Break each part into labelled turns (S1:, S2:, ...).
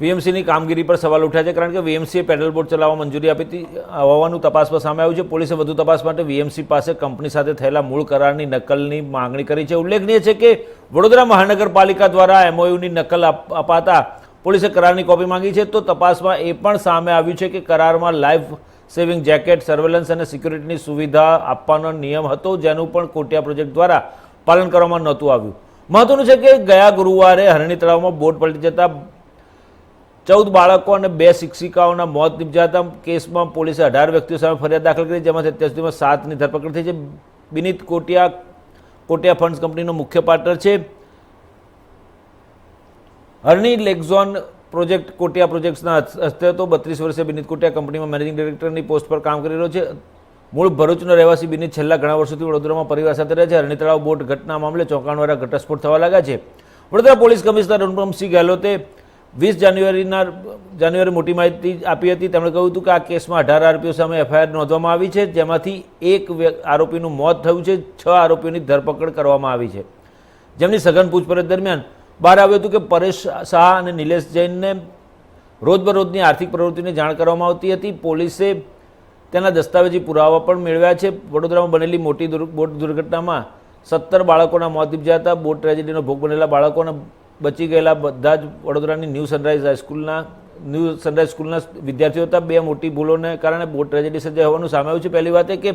S1: વીએમસીની કામગીરી પર સવાલ ઉઠ્યા છે કારણ કે વીએમસીએ પેડલ બોટ ચલાવવા મંજૂરી આપી હતી. હોવાનું તપાસમાં સામે આવ્યું છે. પોલીસે વધુ તપાસ માટે વીએમસી પાસે કંપની સાથે થયેલા મૂળ કરારની નકલની માંગણી કરી છે. ઉલ્લેખનીય છે કે વડોદરા મહાનગરપાલિકા દ્વારા એમઓયુની નકલ અપાતા પોલીસે કરારની કોપી માંગી છે. તો તપાસમાં એ પણ સામે આવ્યું છે કે કરારમાં લાઈફ સેવિંગ જેકેટ, સર્વેલન્સ અને સિક્યુરિટીની સુવિધા આપવાનો નિયમ હતો, જેનું પણ કોટિયા પ્રોજેક્ટ દ્વારા પાલન કરવામાં નહોતું આવ્યું. મહત્વનું છે કે ગયા ગુરુવારે હરણી તળાવમાં બોટ પલટી જતા ચૌદ બાળકો અને બે શિક્ષિકાઓના મોત નિપજાતા કેસમાં પોલીસે અઢાર વ્યક્તિઓ સામે ફરિયાદ દાખલ કરી જેમાંથી અત્યાર સુધીમાં સાતની ધરપકડ થઈ છે. બિનિત કોટિયા કોટિયા ફંડ્સ કંપનીનો મુખ્ય પાર્ટનર છે. હરણી લેકઝોન પ્રોજેક્ટ, કોટિયા પ્રોજેક્ટ્સના હસ્તે હતો બત્રીસ વર્ષે બિનિત કોટિયા કંપનીમાં મેનેજિંગ ડિરેક્ટરની પોસ્ટ પર કામ કરી રહ્યો છે. મૂળ ભરૂચનો રહેવાસી બિનિત છેલ્લા ઘણા વર્ષોથી વડોદરામાં પરિવાર સાથે રહે છે. હરણી તળાવ બોટ ઘટના મામલે ચોંકાણવાળા ઘટસ્ફોટ થવા લાગ્યા છે. વડોદરા પોલીસ કમિશનર અનુપમસિંહ ગેહલોતે વીસ જાન્યુઆરીના, જાન્યુઆરી મોટી માહિતી આપી હતી. તેમણે કહ્યું હતું કે આ કેસમાં અઢાર આરોપીઓ સામે એફઆઈઆર નોંધવામાં આવી છે, જેમાંથી એક આરોપીનું મોત થયું છે. છ આરોપીઓની ધરપકડ કરવામાં આવી છે. જેમની સઘન પૂછપરછ દરમિયાન બહાર આવ્યું હતું કે પરેશ શાહ અને નિલેશ જૈનને રોજબરોજની આર્થિક પ્રવૃત્તિની જાણ કરવામાં આવતી હતી. પોલીસે તેના દસ્તાવેજી પુરાવા પણ મેળવ્યા છે. વડોદરામાં બનેલી મોટી બોટ દુર્ઘટનામાં સત્તર બાળકોના મોત નિપજ્યા હતા બોટ ટ્રેજેડીનો ભોગ બનેલા બાળકોને બચી ગયેલા બધા જ વડોદરાની ન્યૂ સનરાઇઝ હાઈસ્કૂલના ન્યૂ સનરાઇઝ સ્કૂલના વિદ્યાર્થીઓ હતા, બે મોટી ભૂલોને કારણે બોટ ટ્રેજેડી સર્જાઈ હોવાનું સામે આવ્યું છે. પહેલી વાત એ કે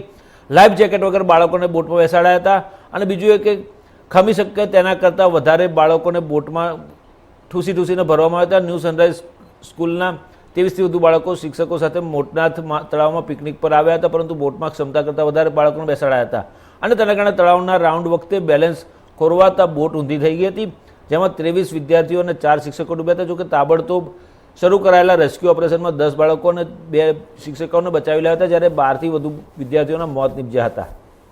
S1: લાઈફ જેકેટ વગર બાળકોને બોટમાં બેસાડ્યા હતા અને બીજું એ કે ખમી શકે તેના કરતાં વધારે બાળકોને બોટમાં ઠૂસી ઠૂસીને ભરવામાં આવ્યા હતા. ન્યૂ સનરાઇઝ સ્કૂલના ત્રેવીસથી વધુ બાળકો શિક્ષકો સાથે મોટનાથ તળાવમાં પિકનિક પર આવ્યા હતા, પરંતુ બોટમાં ક્ષમતા કરતાં વધારે બાળકોને બેસાડાયા હતા. અને તેના કારણે તળાવના રાઉન્ડ વખતે બેલેન્સ ખોરવાતા બોટ ઊંધી થઈ ગઈ હતી. જેમાં ત્રેવીસ વિદ્યાર્થીઓ અને ચાર શિક્ષકો ડૂબ્યા હતા જોકે તાબડતોબ શરૂ કરાયેલા રેસ્ક્યુ ઓપરેશનમાં દસ બાળકો અને બે શિક્ષકોને બચાવી લાવ્યા હતા, જ્યારે બારથી વધુ વિદ્યાર્થીઓના મોત નીપજ્યા હતા.